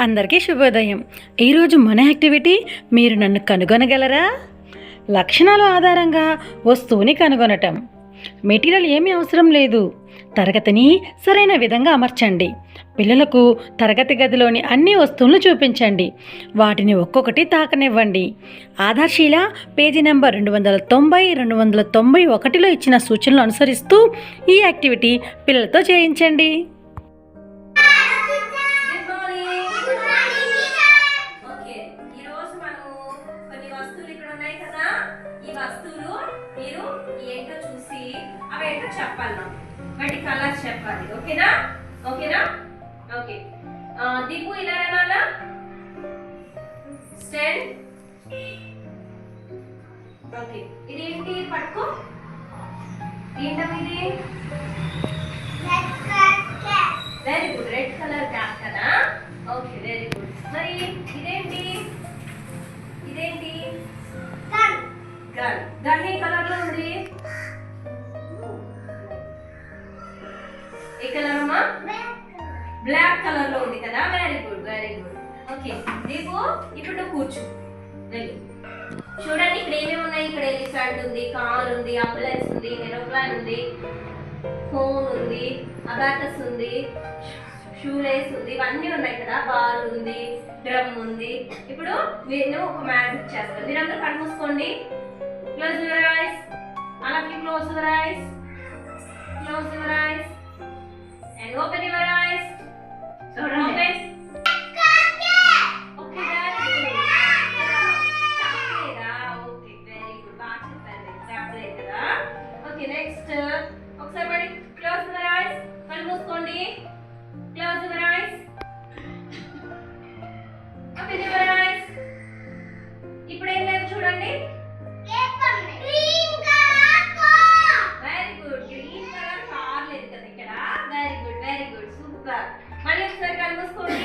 అందరికీ శుభోదయం. ఈరోజు మన యాక్టివిటీ మీరు నన్ను కనుగొనగలరా? లక్షణాల ఆధారంగా వస్తువుని కనుగొనటం. మెటీరియల్ ఏమీ అవసరం లేదు. తరగతిని సరైన విధంగా అమర్చండి. పిల్లలకు తరగతి గదిలోని అన్ని వస్తువులను చూపించండి. వాటిని ఒక్కొక్కటి తాకనివ్వండి. ఆధార్శీల పేజీ నెంబర్ రెండు వందల తొంభై రెండు వందల తొంభై ఒకటిలో ఇచ్చిన సూచనలు అనుసరిస్తూ ఈ యాక్టివిటీ పిల్లలతో చేయించండి. ఏంటో చూసి అవి ఏంటో చెప్పాలి నాకు వాటి కలర్స్ చెప్పాలి. ఓకేనా? ఓకేనా? ఓకే. దీపు ఇలా రానా స్టాండ్ ఓకే. ఇది ఏంటి? పట్టుకో. ఏంటమ్మా ఇది? Very good red colour cap కదా? ఓకే వెరీ గుడ్ మరి గన్ గన్ ఏ కలర్లో ఉంది? ఏ కలర్ అమ్మా? బ్లాక్ కలర్లో ఉంది కదా very good very good okay Deepu ఇప్పుడు కూర్చో. చూడండి ఇక్కడ ఏమేమి ఉన్నాయి? ఇక్కడ ఎలిఫెంట్ ఉంది కార్ ఉంది అంబులెన్స్ ఉంది ఏరోప్లాన్ ఉంది ఫోన్ ఉంది అబాకస్ ఉంది షూ లేస్ ఉంది ఇవన్నీ ఉన్నాయి కదా బాల్ ఉంది డ్రమ్ ఉంది. ఇప్పుడు నేను ఒక మ్యాజిక్ చేస్తాను. మీరందరూ కనుమూసుకోండి. Close your eyes. All close your eyes. Close your eyes. And open your ఒకసారి కళ్ళు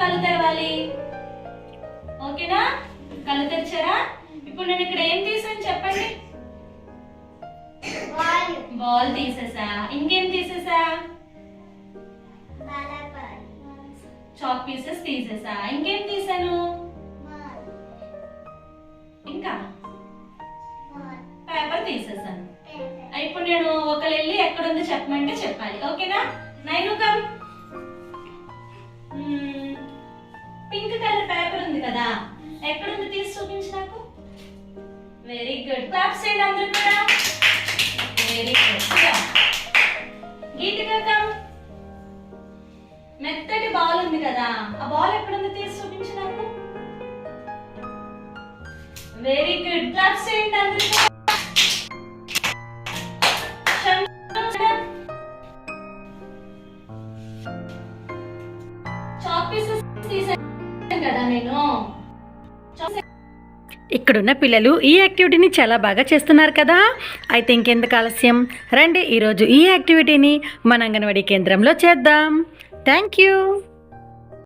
కళ్ళు తెరవాలి. ఓకేనా? కళ్ళు తెరిచారా? ఇప్పుడు నేను ఇక్కడ ఏం తీసాను చెప్పండి. బాల్. తీసేసా. ఇంకేం తీసేసా? Chalk pieces తీసేసా. ఇంకేం తీసాను? ఇంకా? పేపర్ తీసేసాను. ఇప్పుడు నేను ఒకరు వెళ్ళి ఎక్కడుందో చెప్పమంటే చెప్పాలి. ఓకేనా? నైను కమ్ కదా? ఎక్కడుంది తీసి చూపించి నాకు. వెరీ గుడ్ క్లాప్స్ చేయండి అందరూ కూడా. వెరీ గుడ్ గీతిగా కమ్ మెత్తటి బాల్ ఉంది కదా. ఆ బాల్ ఎక్కడుంది తీసి చూపించి నాకు. వెరీ గుడ్ క్లాప్స్ చేయండి అందరూ చాక్ పీసెస్ తీసాను కదా నేను. ఇక్కడున్న పిల్లలు ఈ యాక్టివిటీని చాలా బాగా చేస్తున్నారు కదా. అయితే ఇంకెందుకు ఆలస్యం? రండి ఈరోజు ఈ యాక్టివిటీని మన అంగన్వాడీ కేంద్రంలో చేద్దాం. Thank you